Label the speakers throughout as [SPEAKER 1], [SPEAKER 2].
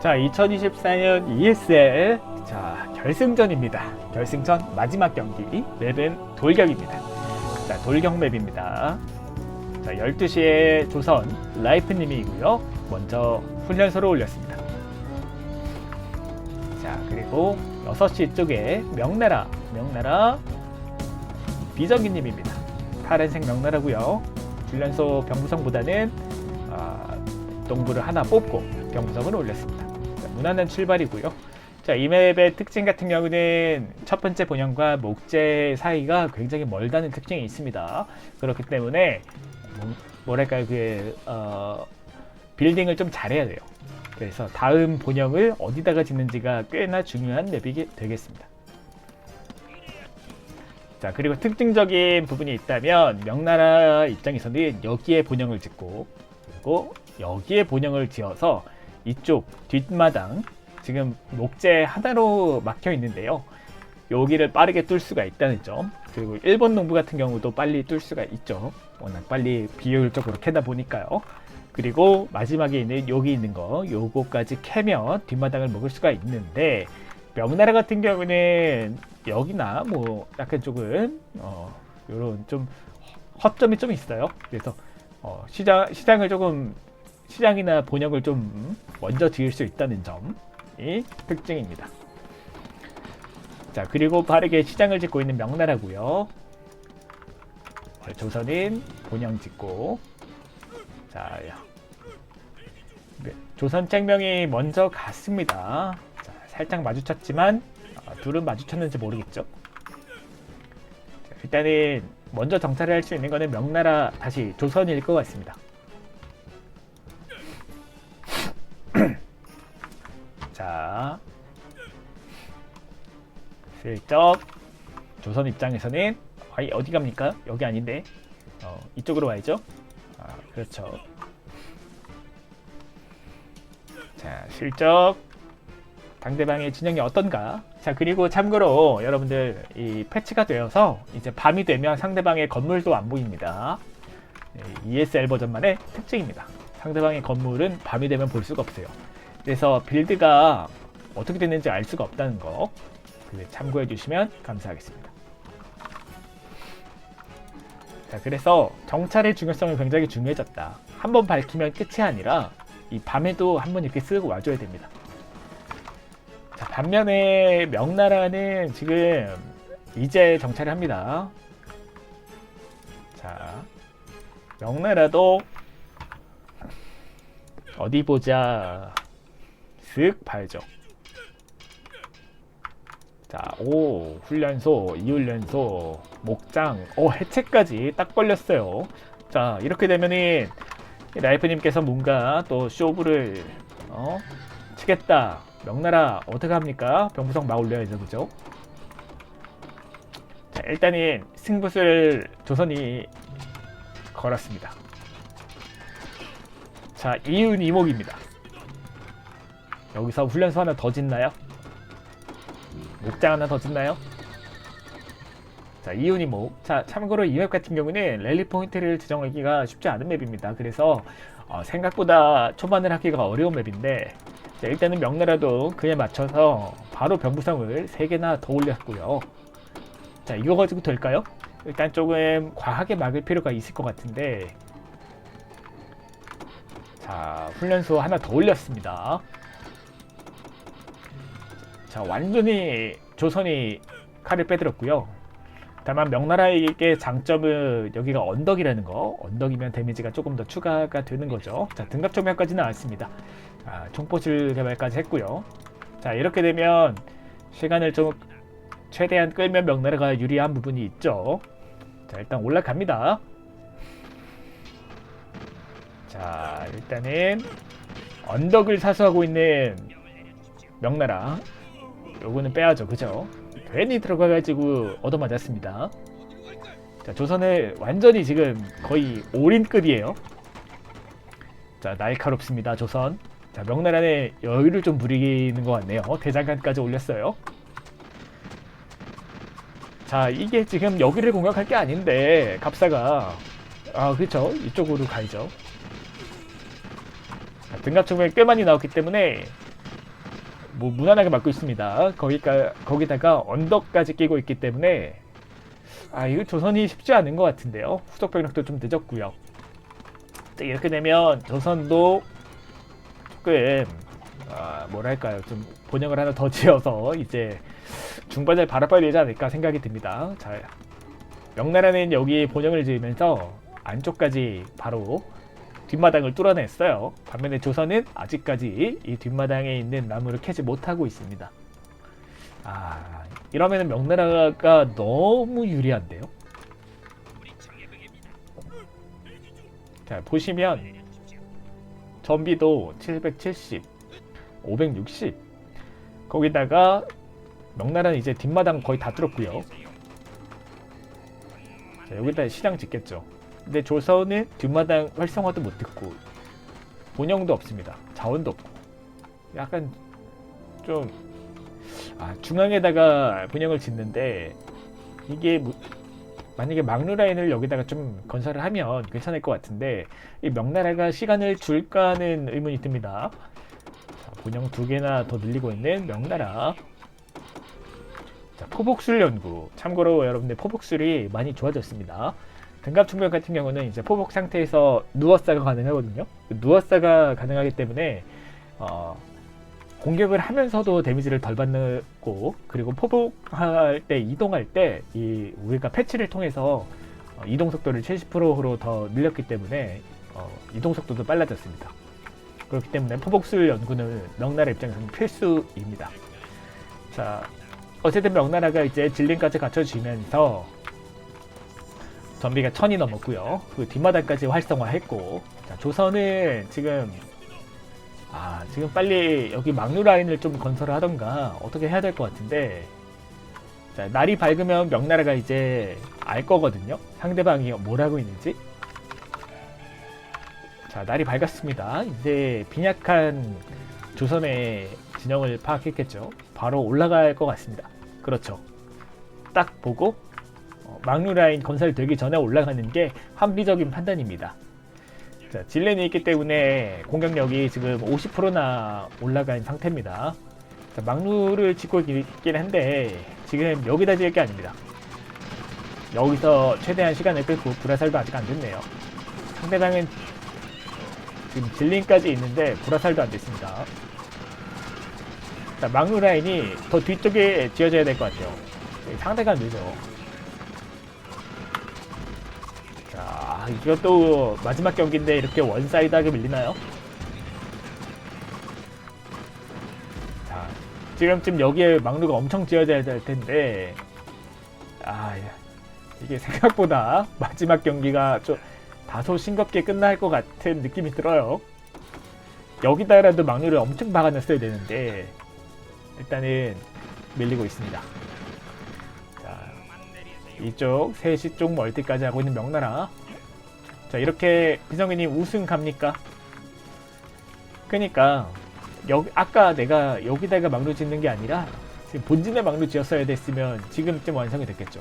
[SPEAKER 1] 자, 2024년 ESL 자 결승전입니다. 결승전 마지막 경기 맵은 돌격입니다. 자, 돌격 맵입니다. 자, 12시에 조선 라이프님이고요. 먼저 훈련소를 올렸습니다. 자, 그리고 6시 쪽에 명나라, 명나라 비정기님입니다. 파란색 명나라고요. 훈련소 병부성보다는 아, 동부를 하나 뽑고 병부성을 올렸습니다. 자, 무난한 출발이고요. 자, 이 맵의 특징 같은 경우는 첫 번째 본연과 목재 사이가 굉장히 멀다는 특징이 있습니다. 그렇기 때문에 뭐, 뭐랄까요, 그 어, 빌딩을 좀 잘해야 돼요. 그래서 다음 본영을 어디다가 짓는지가 꽤나 중요한 맵이 되겠습니다. 자 그리고 특징적인 부분이 있다면 명나라 입장에서는 여기에 본영을 짓고 그리고 여기에 본영을 지어서 이쪽 뒷마당 지금 목재 하나로 막혀 있는데요. 여기를 빠르게 뚫 수가 있다는 점 그리고 일본 농부 같은 경우도 빨리 뚫 수가 있죠. 워낙 빨리 비효율적으로 캐다 보니까요. 그리고 마지막에 있는 여기 있는 거 요거까지 캐면 뒷마당을 먹을 수가 있는데 명나라 같은 경우는 여기나 뭐 약간 조금 어 요런 좀 허점이 좀 있어요. 그래서 어 시장 시장을 조금 시장이나 본역을 좀 먼저 지을 수 있다는 점이 특징입니다. 자 그리고 빠르게 시장을 짓고 있는 명나라고요. 자, 조선인 본영 짓고 자 네, 조선 쟁명이 먼저 갔습니다. 자, 살짝 마주쳤지만 어, 둘은 마주쳤는지 모르겠죠. 자, 일단은 먼저 정찰을 할 수 있는 거는 명나라 다시 조선일 것 같습니다. 자, 슬쩍 조선 입장에서는 아이 어디 갑니까? 여기 아닌데 어, 이쪽으로 와야죠. 아, 그렇죠. 자, 실적 상대방의 진영이 어떤가? 자, 그리고 참고로 여러분들 이 패치가 되어서 이제 밤이 되면 상대방의 건물도 안 보입니다. 네, ESL 버전만의 특징입니다. 상대방의 건물은 밤이 되면 볼 수가 없어요. 그래서 빌드가 어떻게 됐는지 알 수가 없다는 거그 참고해 주시면 감사하겠습니다. 자, 그래서 정찰의 중요성이 굉장히 중요해졌다. 한 번 밝히면 끝이 아니라 이 밤에도 한 번 이렇게 쓰고 와줘야 됩니다. 자, 반면에 명나라는 지금 이제 정찰을 합니다. 자, 명나라도 어디 보자. 슥 봐야죠. 자, 오, 훈련소, 이훈련소, 목장, 오, 해체까지 딱 걸렸어요. 자, 이렇게 되면은 라이프님께서 뭔가 또 쇼부를 어? 치겠다. 명나라 어떻게 합니까? 병부성 막 올려야죠, 그죠? 자, 일단은 승부수를 조선이 걸었습니다. 자, 이윤 이목입니다. 여기서 훈련소 하나 더 짓나요? 목장 하나 더 짓나요? 자, 이윤 이목. 자, 참고로 이 맵 같은 경우는 랠리 포인트를 지정하기가 쉽지 않은 맵입니다. 그래서 어, 생각보다 초반을 하기가 어려운 맵인데 자, 일단은 명나라도 그에 맞춰서 바로 병부성을 3개나 더 올렸고요. 자, 이거 가지고 될까요? 일단 조금 과하게 막을 필요가 있을 것 같은데 자, 훈련소 하나 더 올렸습니다. 자, 완전히 조선이 칼을 빼들었고요. 다만 명나라에게 장점은 여기가 언덕이라는 거. 언덕이면 데미지가 조금 더 추가가 되는 거죠. 자, 등갑 조명까지 나왔습니다. 아, 총포실 개발까지 했고요. 자, 이렇게 되면 시간을 좀 최대한 끌면 명나라가 유리한 부분이 있죠. 자, 일단 올라갑니다. 자, 일단은 언덕을 사수하고 있는 명나라. 요거는 빼야죠, 그죠? 괜히 들어가가지고 얻어맞았습니다. 자, 조선은 완전히 지금 거의 올인급이에요. 자, 날카롭습니다, 조선. 자, 명나라는 여유를 좀 부리는 것 같네요. 대장간까지 올렸어요. 자, 이게 지금 여기를 공격할 게 아닌데, 갑사가. 아, 그렇죠. 이쪽으로 가야죠. 자, 등갑 총명이 꽤 많이 나왔기 때문에 뭐 무난하게 막고 있습니다. 거기가 거기다가 언덕까지 끼고 있기 때문에 아 이거 조선이 쉽지 않은 것 같은데요. 후속 병력도 좀 늦었고요. 자, 이렇게 되면 조선도 조금 아, 뭐랄까요 좀 본영을 하나 더 지어서 이제 중반을 바라봐야 되지 않을까 생각이 듭니다. 자 명나라는 여기 본영을 지으면서 안쪽까지 바로 뒷마당을 뚫어냈어요. 반면에 조선은 아직까지 이 뒷마당에 있는 나무를 캐지 못하고 있습니다. 아, 이러면 명나라가 너무 유리한데요. 자, 보시면 전비도 770, 560. 거기다가 명나라는 이제 뒷마당 거의 다 뚫었고요. 자, 여기다 시장 짓겠죠. 근데 조선은 뒷마당 활성화도 못 듣고 본영도 없습니다. 자원도 없고 약간 좀 아, 중앙에다가 본영을 짓는데 이게 무- 만약에 막루 라인을 여기다가 좀 건설을 하면 괜찮을 것 같은데 이 명나라가 시간을 줄까는 의문이 듭니다. 자, 본영 두 개나 더 늘리고 있는 명나라. 자, 포복술 연구. 참고로 여러분들 포복술이 많이 좋아졌습니다. 등갑 충격 같은 경우는 이제 포복 상태에서 누워싸가 가능하거든요. 누워싸가 가능하기 때문에 어, 공격을 하면서도 데미지를 덜 받고 그리고 포복할 때 이동할 때 이 우리가 패치를 통해서 어, 이동 속도를 70%로 더 늘렸기 때문에 어, 이동 속도도 빨라졌습니다. 그렇기 때문에 포복술 연구는 명나라 입장에서는 필수입니다. 자, 어쨌든 명나라가 이제 진링까지 갖춰지면서 전비가 천이 넘었고요. 그 뒷마당까지 활성화했고, 자, 조선은 지금 아 지금 빨리 여기 막루 라인을 좀 건설을 하던가 어떻게 해야 될 것 같은데, 자 날이 밝으면 명나라가 이제 알 거거든요. 상대방이 뭘 하고 있는지. 자 날이 밝았습니다. 이제 빈약한 조선의 진영을 파악했겠죠. 바로 올라갈 것 같습니다. 그렇죠. 딱 보고 어, 막루 라인 건설되기 전에 올라가는 게 합리적인 판단입니다. 자, 질렌이 있기 때문에 공격력이 지금 50%나 올라간 상태입니다. 자, 막루를 짓고 있긴 한데 지금 여기다 지을 게 아닙니다. 여기서 최대한 시간을 끌고 불화살도 아직 안 됐네요. 상대방은 지금 질린까지 있는데 불화살도 안 됐습니다. 자, 막루 라인이 더 뒤쪽에 지어져야 될 것 같아요. 상대가 늦어. 이것도 마지막 경기인데 이렇게 원사이드하게 밀리나요? 자, 지금쯤 여기에 막루가 엄청 지어져야 될 텐데, 아, 야, 이게 생각보다 마지막 경기가 좀 다소 싱겁게 끝날 것 같은 느낌이 들어요. 여기다라도 막루를 엄청 박아냈어야 되는데, 일단은 밀리고 있습니다. 자, 이쪽 3시 쪽 멀티까지 하고 있는 명나라. 자, 이렇게 비성이님 우승 갑니까? 그니까 여기 아까 내가 여기다가 막루 짓는 게 아니라 지금 본진에 막루 지었어야 됐으면 지금쯤 완성이 됐겠죠.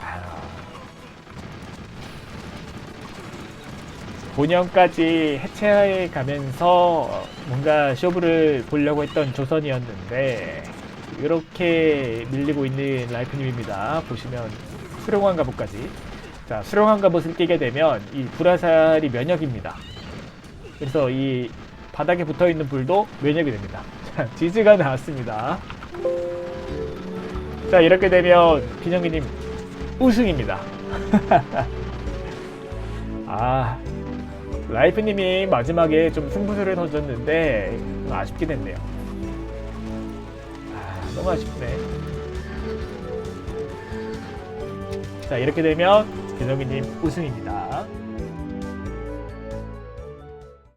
[SPEAKER 1] 아유. 본영까지 해체해 가면서 뭔가 쇼부를 보려고 했던 조선이었는데 이렇게 밀리고 있는 라이프님입니다. 보시면 수령왕 갑옷까지. 자, 수령왕 갑옷을 끼게 되면 이 불화살이 면역입니다. 그래서 이 바닥에 붙어 있는 불도 면역이 됩니다. 자, 지지가 나왔습니다. 자, 이렇게 되면 비정기님 우승입니다. 아, 라이프님이 마지막에 좀 승부수를 던졌는데 좀 아쉽게 됐네요. 아, 너무 아쉽네. 자, 이렇게 되면 배정희님 우승입니다.